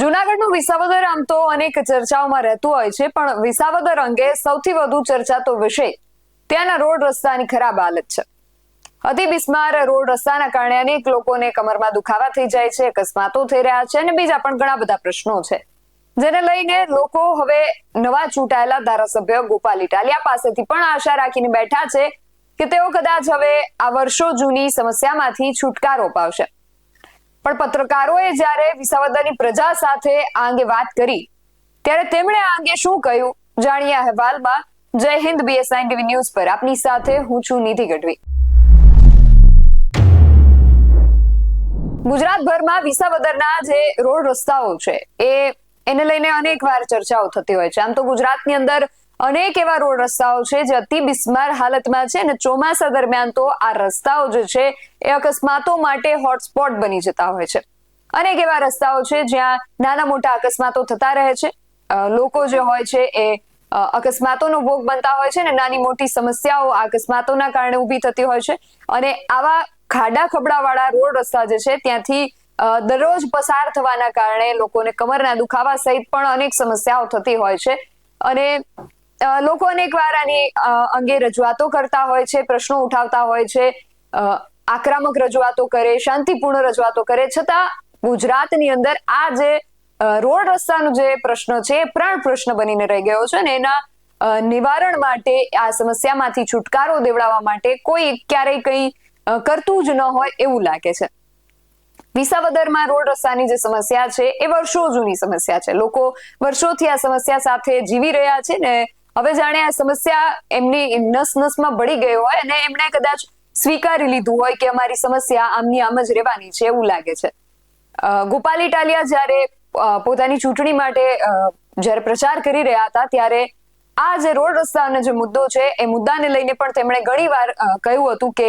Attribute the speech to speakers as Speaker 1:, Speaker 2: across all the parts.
Speaker 1: જુનાગઢનું વિસાવદર આમ તો અનેક ચર્ચાઓમાં રહેતું હોય છે, પણ વિસાવદર અંગે સૌથી વધુ ચર્ચાતો વિષય ત્યાંના રોડ રસ્તાની ખરાબ હાલત છે. અતિ બિસ્માર રોડ રસ્તાના કારણે અનેક લોકોને કમરમાં દુખાવા થઈ જાય છે, અકસ્માતો થઈ રહ્યા છે અને બીજા પણ ઘણા બધા પ્રશ્નો છે. જેને લઈને લોકો હવે નવા ચૂંટાયેલા ધારાસભ્ય ગોપાલ ઇટાલિયા પાસેથી પણ આશા રાખીને બેઠા છે કે તેઓ કદાચ હવે આ વર્ષો જૂની સમસ્યામાંથી છુટકારો પાવશે. પણ પત્રકારોએ જ્યારે વિસાવદરની પ્રજા સાથે આ અંગે વાત કરી, ત્યારે તેમણે આ અંગે શું કહ્યું? જાણીએ અહેવાલમાં જય હિન્દ બીએસઆઈ ટીવી ન્યૂઝ પર. આપની સાથે હું છું નિધિ ગઢવી. ગુજરાતભરમાં વિસાવદરના જે રોડ રસ્તાઓ છે, એ એને લઈને અનેક વાર ચર્ચાઓ થતી હોય છે. આમ તો ગુજરાતની અંદર અનેક એવા રોડ રસ્તાઓ છે જે અતિ બિસ્માર હાલતમાં છે અને ચોમાસા દરમિયાન તો આ રસ્તાઓ જે છે એ અકસ્માતો માટે હોટસ્પોટ બની જતા હોય છે. અનેક એવા રસ્તાઓ છે જ્યાં નાના મોટા અકસ્માતો થતા રહે છે. લોકો જે હોય છે એ અકસ્માતોનો ભોગ બનતા હોય છે ને નાની મોટી સમસ્યાઓ આ અકસ્માતોના કારણે ઊભી થતી હોય છે. અને આવા ખાડા ખબડાવાળા રોડ રસ્તા જે છે ત્યાંથી દરરોજ પસાર થવાના કારણે લોકોને કમરના દુખાવા સહિત પણ અનેક સમસ્યાઓ થતી હોય છે. અને લોકો અનેકવાર આની અંગે રજૂઆતો કરતા હોય છે, પ્રશ્નો ઉઠાવતા હોય છે આક્રમક રજૂઆતો કરે, શાંતિપૂર્ણ રજૂઆતો કરે. છતાં ગુજરાતની અંદર આ જે રોડ રસ્તાનો જે પ્રશ્ન છે, એ પ્રાણ પ્રશ્ન બનીને રહી ગયો છે અને એના નિવારણ માટે, આ સમસ્યામાંથી છુટકારો દેવડાવવા માટે કોઈ ક્યારેય કંઈ કરતું જ ન હોય એવું લાગે છે. વિસાવદરમાં રોડ રસ્તાની જે સમસ્યા છે, એ વર્ષો જૂની સમસ્યા છે. લોકો વર્ષોથી આ સમસ્યા સાથે જીવી રહ્યા છે ને હવે જાણે આ સમસ્યા એમની નસ નસમાં ભળી ગઈ હોય અને એમણે કદાચ સ્વીકારી લીધું હોય કે અમારી સમસ્યા આમની આમ જ રહેવાની છે એવું લાગે છે. ગોપાલ ઇટાલિયા જ્યારે પોતાની ચૂંટણી માટે જ્યારે પ્રચાર કરી રહ્યા હતા, ત્યારે આ જે રોડ રસ્તાનો જે મુદ્દો છે, એ મુદ્દાને લઈને પણ તેમણે ઘણીવાર કહ્યું હતું કે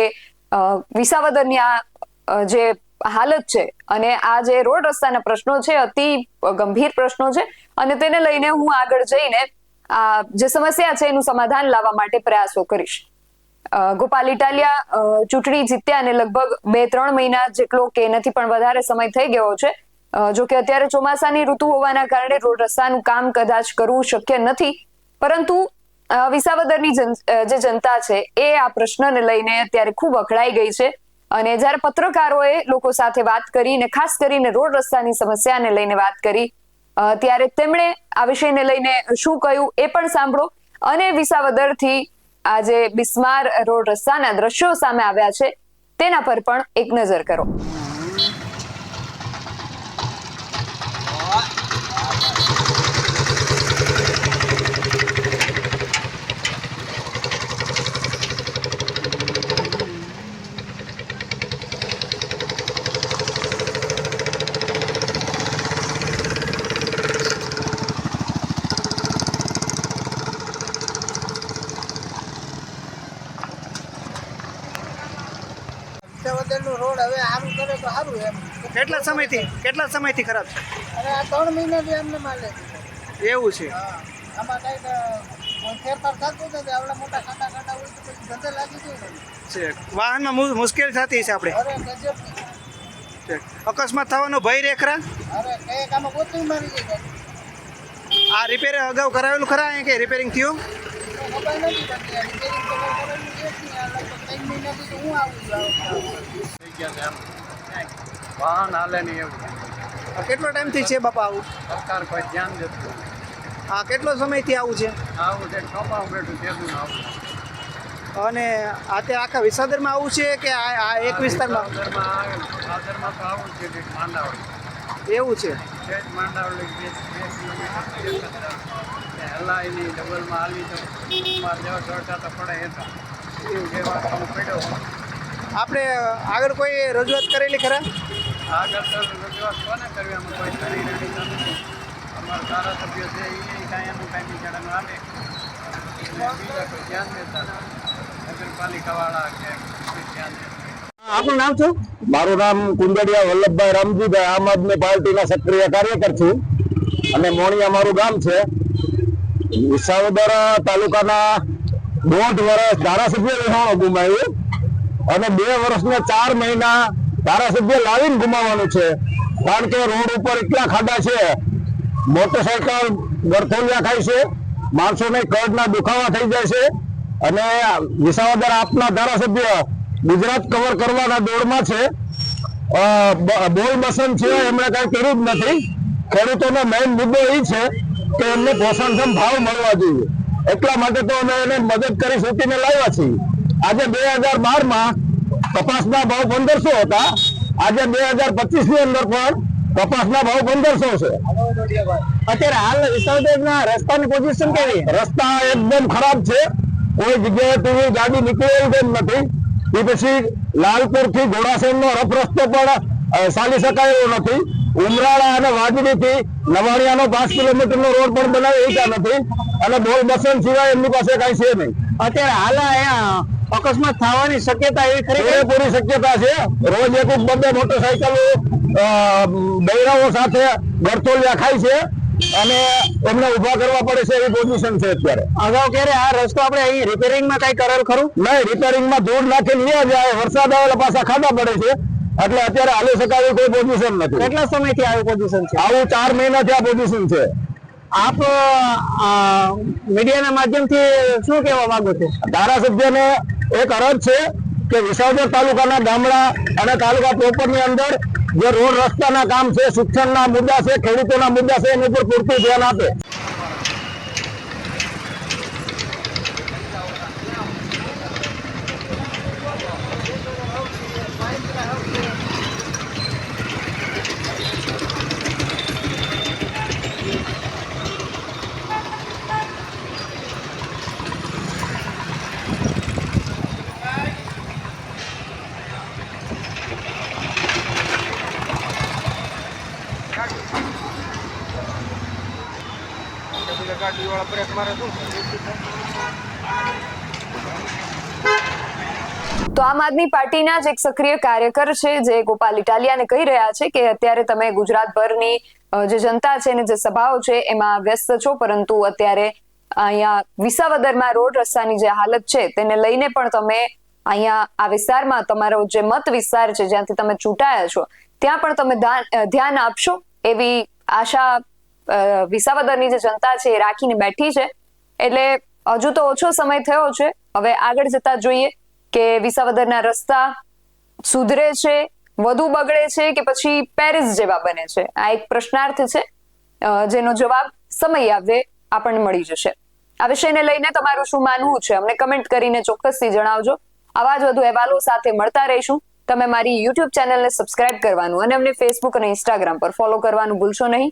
Speaker 1: વિસાવદરની આ જે હાલત છે અને આ જે રોડ રસ્તાના પ્રશ્નો છે, અતિ ગંભીર પ્રશ્નો છે અને તેને લઈને હું આગળ જઈને આ જે સમસ્યા છે એનું સમાધાન લાવવા માટે પ્રયાસો કરીશ. ગોપાલ ઇટાલિયા ચૂંટણી જીત્યા અને લગભગ બે ત્રણ મહિના જેટલો કે એનાથી પણ વધારે સમય થઈ ગયો છે. જો કે અત્યારે ચોમાસાની ઋતુ હોવાના કારણે રોડ રસ્તાનું કામ કદાચ કરવું શક્ય નથી. પરંતુ વિસાવદરની જે જનતા છે એ આ પ્રશ્નને લઈને અત્યારે ખૂબ અકળાઈ ગઈ છે. અને જ્યારે પત્રકારોએ લોકો સાથે વાત કરી અને ખાસ કરીને રોડ રસ્તાની સમસ્યાને લઈને વાત કરી ત્યારે તેમણે આ વિષયને લઈને શું કહ્યું એ પણ સાંભળો. અને વિસાવદરથી આજે બિસ્માર રોડ રસ્તાના દ્રશ્યો સામે આવ્યા છે. તેના પર પણ એક નજર કરો.
Speaker 2: વિસાવદરનું રોડ હવે સારું કરે તો સારું એમ.
Speaker 3: કેટલા સમયથી? કેટલા સમયથી ખરાબ
Speaker 2: છે? અરે આ ત્રણ મહિનાથી એમને માલે
Speaker 3: એવું છે.
Speaker 2: આમાં કંઈક ફેરફાર થતો નથી. આવડા મોટા ખાડા ખાડા હોય તો પછી ધંધે લાગી જાય
Speaker 3: છે. વાહનમાં મુશ્કેલ થતી છે આપણે.
Speaker 2: અરે.
Speaker 3: અકસ્માત થવાનો ભય રેખરા
Speaker 2: અરે કઈ આમાં ગોતરી મારી ગઈ
Speaker 3: આ રિપેર અગાઉ કરાવેલું ખરા કે રિપેરિંગ થયું?
Speaker 2: હું
Speaker 4: વાહન હાલે નહીં એવું.
Speaker 3: કેટલો ટાઈમથી છે બાપા આવું?
Speaker 4: સરકાર કોઈ ધ્યાન દેતું
Speaker 3: આ કેટલો સમયથી આવું છે?
Speaker 4: આવું છે કપાવું બેઠું તેનું આવું.
Speaker 3: અને આ તે આખા વિસાદરમાં આવું છે કે આ આ એક વિસ્તારમાં?
Speaker 4: સાદરમાં તો આવું છે કે માંડાવળી.
Speaker 3: એવું છે?
Speaker 4: છે હલાય નહીં ડબલમાં હાલી તો મારે જેવા દોડતા તો પડે હતા એવું જેવા કામ પડ્યો
Speaker 3: આપણે આગળ કોઈ રજૂઆત કરેલી ખરા?
Speaker 4: આગળ તો રજૂઆત કોને કરવી? અમે કોઈ કરી નથી. અમારા ધારાસભ્ય છે એ કાંઈ એનું કાંઈ હાલે. એટલે બીજા કોઈ ધ્યાન દેતા. નગરપાલિકાવાળા કે કોઈ ધ્યાન દેતા
Speaker 3: આપણું નામ શું?
Speaker 5: મારું નામ કુંદડિયા વલ્લભભાઈ રામજીભાઈ આમ આદમી પાર્ટીના સક્રિય કાર્યકર છું. અને મોણિયા મારું ગામ છે. વિસાવદર તાલુકાના દોઢ વર્ષ ધારાસભ્ય રહેવાનું ગુમાવ્યું અને બે વર્ષને ચાર મહિના ધારાસભ્ય લાવીને ગુમાવવાનું છે. કારણ કે રોડ ઉપર એટલા ખાડા છે, મોટરસાયકલ ગરથોલિયા ખાય છે, માણસોને કડના દુખાવા થઈ જાય છે અને વિસાવદર આપના ધારાસભ્ય ગુજરાત કવર કરવાના દોડમાં છે. બોલ બસન છે એમણે કઈ કર્યું જ નથી. ખેડૂતોનો મેઇન મુદ્દો એ છે કે એમને પોષણક્ષમ ભાવ મળવા જોઈએ. એટલા માટે તો અમે એને મદદ કરી શોધીને લાવ્યા છીએ. આજે બે હજાર બારમાં કપાસના ભાવ પંદરસો હતા. આજે બે હજાર પચીસની અંદર પણ કપાસના ભાવ પંદરસો છે.
Speaker 3: અત્યારે હાલ વિસાવદરના રસ્તાની પોઝિશન કેવી
Speaker 5: રસ્તા એકદમ ખરાબ છે. કોઈ જગ્યાએ તું ગાડી નીકળે એવી તેમ નથી. એ પછી લાલપુરથી ઘોડાસણ નો રફ રસ્તો પણ ચાલી શકાય એવો નથી. ઉમરાળા અને વાજડીથી નવાણિયાનો પાંચ કિલોમીટરનો રોડ પણ બનાવી એકા નથી. અને બોલ બસન સિવાય એમની પાસે કઈ છે નહીં.
Speaker 3: અત્યારે હાલ અહીંયા અકસ્માત થવાની શક્યતા એવી ખરી
Speaker 5: પૂરી શક્યતા છે. રોજ એક બબે મોટરસાયકલો બૈરાઓ સાથે ગરતોલિયા ખાય છે અને એમને ઊભા કરવા પડે છે એવી પોઝિશન છે અત્યારે.
Speaker 3: અગાઉ ક્યારે આ રસ્તો આપણે અહીં રિપેરિંગમાં કઈ કરેલ ખરું?
Speaker 5: નહીં રિપેરિંગમાં ધૂળ નાખીને ન્યા જાય વરસાદ આવે પાછા ખાડા પડે છે. એટલે અત્યારે હાલી શકાય કોઈ પોઝિશન નથી.
Speaker 3: કેટલા સમયથી આવું પોઝિશન છે?
Speaker 5: આવું ચાર મહિનાથી આ પોઝિશન છે.
Speaker 3: આપ મીડિયાના માધ્યમથી શું કહેવા માંગો છો?
Speaker 5: ધારાસભ્યને એક અરજ છે કે વિસાવદર તાલુકાના ગામડા અને તાલુકા પ્રોપરની અંદર જે રોડ રસ્તાના કામ છે શિક્ષણના મુદ્દા છે ખેડૂતોના મુદ્દા છે એની ઉપર પૂરતું ધ્યાન આપે.
Speaker 4: ગાડીવાળા બ્રેક મારે શું
Speaker 1: તો આમ આદમી પાર્ટીના જ એક સક્રિય કાર્યકર છે જે ગોપાલ ઇટાલિયાને કહી રહ્યા છે કે અત્યારે તમે ગુજરાતભરની જે જનતા છે ને જે સભાઓ છે એમાં વ્યસ્ત છો, પરંતુ અત્યારે અહીંયા વિસાવદરમાં રોડ રસ્તાની જે હાલત છે તેને લઈને પણ તમે અહીંયા આ વિસ્તારમાં તમારો જે મત વિસ્તાર છે જ્યાંથી તમે ચૂંટાયા છો, ત્યાં પણ તમે ધ્યાન- આપશો એવી આશા વિસાવદરની જે જનતા છે એ રાખીને બેઠી છે. એટલે હજુ તો ઓછો સમય થયો છે. હવે આગળ જતા જોઈએ કે વિસાવદરના રસ્તા સુધરે છે, વધુ બગડે છે કે પછી પેરિસ જેવા બને છે? આ એક પ્રશ્નાર્થ છે. જેનો જવાબ સમય આવે આપણને મળી જશે. આ વિષયને લઈને તમારું શું માનવું છે? અમને કમેન્ટ કરીને ચોક્કસથી જણાવજો. આવા જ વધુ અહેવાલો સાથે મળતા રહીશું. તમે મારી યુટ્યુબ ચેનલને સબસ્ક્રાઇબ કરવાનું અને અમને ફેસબુક અને ઇન્સ્ટાગ્રામ પર ફોલો કરવાનું ભૂલશો નહીં.